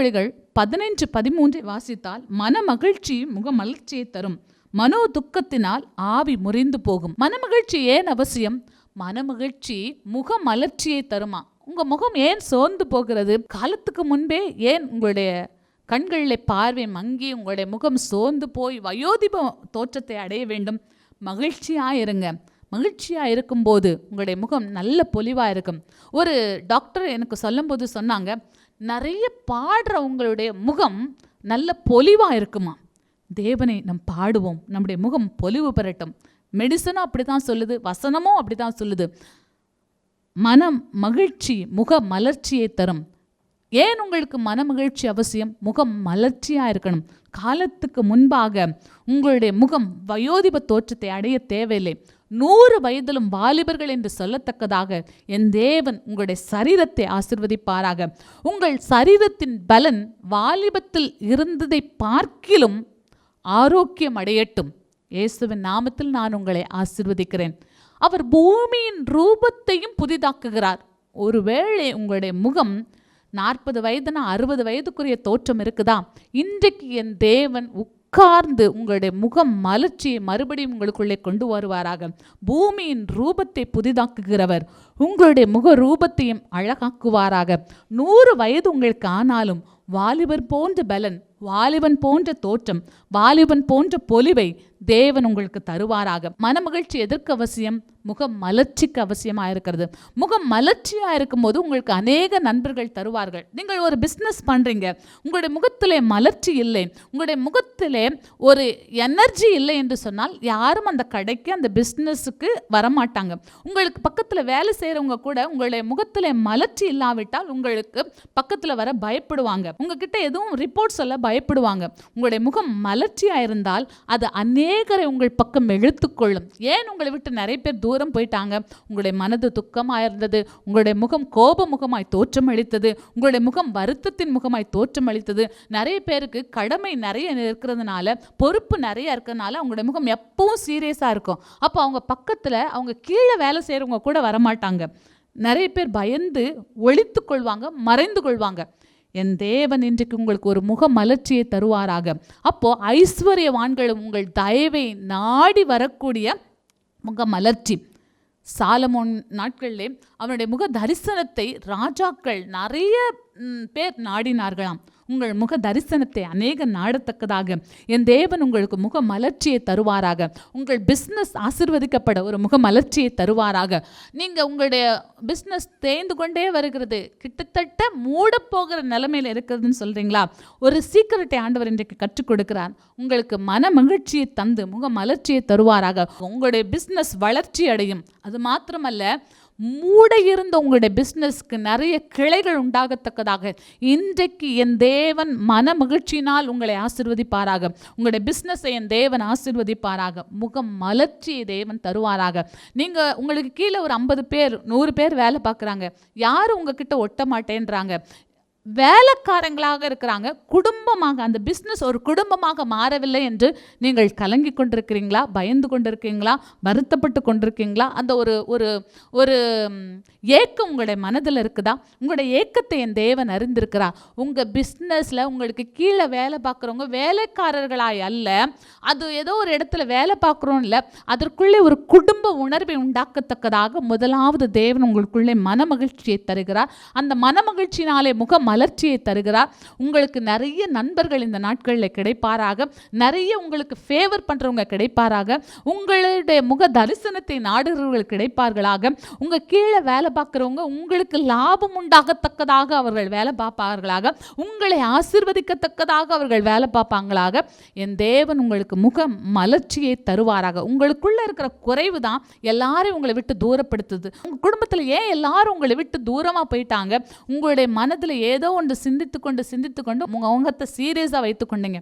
பதினைஞ்சு பதிமூன்றை வாசித்தால் மனமகிழ்ச்சி முகமலர்ச்சியை தரும். மனோ துக்கத்தினால் ஆவி முறிந்து போகும். மனமகிழ்ச்சி ஏன் அவசியம்? மனமகிழ்ச்சி முகமலர்ச்சியை தருமா? உங்க முகம் ஏன் சோர்ந்து போகிறது? காலத்துக்கு முன்பே ஏன் உங்களுடைய கண்களில் பார்வை மங்கி உங்களுடைய முகம் சோர்ந்து போய் வயோதிப தோற்றத்தை அடைய வேண்டும்? மகிழ்ச்சியாக இருங்க மகிழ்ச்சியாக இருக்கும்போது உங்களுடைய முகம் நல்ல பொலிவாக இருக்கும் ஒரு டாக்டர் எனக்கு சொல்லும்போது சொன்னாங்க நிறைய பாடுறவங்களுடைய முகம் நல்ல பொலிவாக இருக்குமா? தேவனை நம் பாடுவோம். நம்முடைய முகம் பொலிவு பெறட்டும். மெடிசனும் அப்படி தான் சொல்லுது. வசனமும் அப்படி தான் சொல்லுது. மனம் மகிழ்ச்சி முக மலர்ச்சியை தரும். ஏன் உங்களுக்கு மன மகிழ்ச்சி அவசியம்? முகம் மலர்ச்சியாக இருக்கணும். காலத்துக்கு முன்பாக உங்களுடைய முகம் வயோதிப தோற்றத்தை அடைய தேவையில்லை. நூறு வயதிலும் வாலிபர்கள் என்று சொல்லத்தக்கதாக என் தேவன் உங்களுடைய சரீரத்தை ஆசிர்வதிப்பாராக. உங்கள் சரீரத்தின் பலன் வாலிபத்தில் இருந்ததை பார்க்கிலும் ஆரோக்கியம் அடையட்டும். இயேசுவின் நாமத்தில் நான் உங்களை ஆசிர்வதிக்கிறேன். அவர் பூமியின் ரூபத்தையும் புதிதாக்குகிறார். ஒருவேளை உங்களுடைய முகம் நாற்பது வயதுனா அறுபது வயதுக்குரிய தோற்றம் இருக்குதா? இன்றைக்கு என் தேவன் உட்கார்ந்து உங்களுடைய முகம் மலர்ச்சியை மறுபடியும் உங்களுக்குள்ளே கொண்டு வருவாராக. பூமியின் ரூபத்தை புதிதாக்குகிறவர் உங்களுடைய முக ரூபத்தையும் அழகாக்குவாராக. நூறு வயது உங்களுக்கு ஆனாலும் வாலிபர் போன்ற பலன் வாலிபன் போன்ற தோற்றம் வாலிபன் போன்ற பொலிவை தேவன் உங்களுக்கு தருவாராக. மனமகிழ்ச்சி எதற்கு அவசியம்? முகம் மலர்ச்சிக்கு அவசியமாக இருக்கிறது முகம் மலர்ச்சியாக இருக்கும்போது உங்களுக்கு அநேக நண்பர்கள் தருவார்கள். நீங்கள் ஒரு பிஸ்னஸ் பண்ணுறீங்க உங்களுடைய முகத்திலே மலர்ச்சி இல்லை. உங்களுடைய முகத்திலே ஒரு எனர்ஜி இல்லை என்று சொன்னால் யாரும் அந்த கடைக்கு அந்த பிஸ்னஸுக்கு வரமாட்டாங்க. உங்களுக்கு பக்கத்தில் வேலை செய்கிறவங்க கூட உங்களுடைய முகத்திலே மலர்ச்சி இல்லாவிட்டால் உங்களுக்கு பக்கத்தில் வர பயப்படுவாங்க. உங்ககிட்ட எதுவும் ரிப்போர்ட் சொல்ல பயப்படுவாங்க. உங்களுடைய முகம் மலர்ச்சியாக இருந்தால் அது அநேகரை உங்கள் பக்கம் இழுத்துக்கொள்ளும். ஏன் உங்களை விட்டு நிறைய பேர் தூரம் போயிட்டாங்க. உங்களுடைய மனது துக்கமாக இருந்தது. உங்களுடைய முகம் கோப முகமாய் தோற்றமளித்தது உங்களுடைய முகம் வருத்தத்தின் முகமாய் தோற்றமளித்தது நிறைய பேருக்கு கடமை நிறைய இருக்கிறதுனால பொறுப்பு நிறைய இருக்கிறதுனால அவங்களுடைய முகம் எப்பவும் சீரியஸாக இருக்கும். அப்போ அவங்க பக்கத்தில் அவங்க கீழே வேலை செய்கிறவங்க கூட வரமாட்டாங்க. நிறைய பேர் பயந்து ஒழித்து கொள்வாங்க மறைந்து கொள்வாங்க. என் தேவன் இன்றைக்கு உங்களுக்கு ஒரு முக மலர்ச்சியை தருவாராக. அப்போ ஐஸ்வர்யவான்களும் உங்கள் தயவை நாடி வரக்கூடிய முக மலர்ச்சி சாலமோன் நாட்களிலே அவனுடைய முக தரிசனத்தை ராஜாக்கள் நிறைய பேர் நாடினார்களாம். உங்கள் முக தரிசனத்தை அநேக நாடத்தக்கதாக. என் தேவன் உங்களுக்கு முக மலர்ச்சியை தருவாராக. உங்கள் பிஸ்னஸ் ஆசிர்வதிக்கப்பட ஒரு முக மலர்ச்சியை தருவாராக. நீங்கள் உங்களுடைய பிஸ்னஸ் தேய்ந்து கொண்டே வருகிறது. கிட்டத்தட்ட மூடப்போகிற நிலைமையில் இருக்கிறதுன்னு சொல்கிறீங்களா ஒரு சீக்கிரட்டை ஆண்டவர் இன்றைக்கு கற்றுக் கொடுக்கிறார். உங்களுக்கு மன மகிழ்ச்சியை தந்து முக மலர்ச்சியை தருவாராக. உங்களுடைய பிஸ்னஸ் வளர்ச்சி அடையும். அது மாத்திரமல்ல மூட இருந்த உங்களுடைய பிஸ்னஸ்க்கு நிறைய கிளைகள் உண்டாகத்தக்கதாக. இன்றைக்கு என் தேவன் மன மகிழ்ச்சியினால் உங்களை ஆசிர்வதிப்பாராக. உங்களுடைய பிஸ்னஸை என் தேவன் ஆசிர்வதிப்பாராக. முகம் மலர்ச்சியை தேவன் தருவாராக. நீங்கள் உங்களுக்கு கீழே ஒரு ஐம்பது பேர் நூறு பேர் வேலை பார்க்குறாங்க. யாரும் உங்ககிட்ட ஒட்ட மாட்டேன்றாங்க. வேலைக்காரங்களாக இருக்கிறாங்க. குடும்பமாக அந்த பிஸ்னஸ் ஒரு குடும்பமாக மாறவில்லை என்று நீங்கள் கலங்கி கொண்டிருக்கிறீங்களா? பயந்து கொண்டிருக்கீங்களா? வருத்தப்பட்டு கொண்டிருக்கீங்களா? அந்த ஒரு ஒரு ஒரு ஏக்கம் உங்களுடைய மனதில் இருக்குதா? உங்களுடைய ஏக்கத்தை என் தேவன் அறிந்திருக்கிறா? உங்கள் பிஸ்னஸில் உங்களுக்கு கீழே வேலை பார்க்குறவங்க வேலைக்காரர்களாய் அல்ல. அது ஏதோ ஒரு இடத்துல வேலை பார்க்குறோம் இல்லை. அதற்குள்ளே ஒரு குடும்ப உணர்வை உண்டாக்கத்தக்கதாக முதலாவது தேவன் உங்களுக்குள்ளே மன மகிழ்ச்சியை தருகிறார். அந்த மன மகிழ்ச்சியினாலே முகம் மலர்ச்சியை தருகிறார். உங்களுக்கு நிறைய நண்பர்கள் இந்த நாட்களில் கிடைப்பாராக. நிறைய உங்களுக்கு ஃபேவர் பண்ணுறவங்க கிடைப்பாராக. உங்களுடைய முக தரிசனத்தை நாடுகிறவர்கள் கிடைப்பார்களாக. உங்கள் கீழே வேலை பார்க்குறவங்க உங்களுக்கு லாபம் உண்டாகத்தக்கதாக அவர்கள் வேலை பார்ப்பார்களாக. உங்களை ஆசிர்வதிக்கத்தக்கதாக அவர்கள் வேலை பார்ப்பாங்களாக. என் தேவன் உங்களுக்கு முக மலர்ச்சியை தருவாராக. உங்களுக்குள்ளே இருக்கிற குறைவு தான் எல்லாரையும் உங்களை விட்டு தூரப்படுத்துது. உங்கள் குடும்பத்தில் ஏன் எல்லாரும் உங்களை விட்டு தூரமாக போயிட்டாங்க? உங்களுடைய மனதில் ஏதோ ஏதோ ஒன்று சிந்தித்து கொண்டு சிந்தித்து கொண்டு உங்கள் முகத்தை சீரியஸாக வைத்து கொண்டீங்க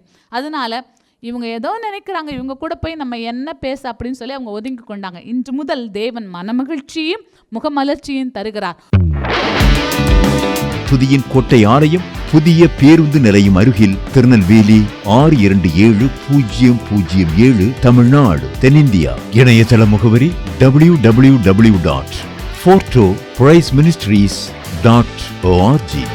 இவங்க ஏதோ நினைக்கிறாங்க இவங்க கூட போய் நம்ம என்ன பேச அப்படின்னு சொல்லி அவங்க ஒதுங்கி கொண்டாங்க. இன்று முதல் தேவன் மனமகிழ்ச்சியும் முகமலர்ச்சியும் தருகிறார். புதியின் கோட்டை ஆலயம் புதிய பேருந்து நிலையம் அருகில் திருநெல்வேலி ஆறு இரண்டு ஏழு பூஜ்ஜியம் பூஜ்ஜியம் ஏழு தமிழ்நாடு தென்னிந்தியா. இணையதள முகவரி W W W dot forto praise ministries dot O R G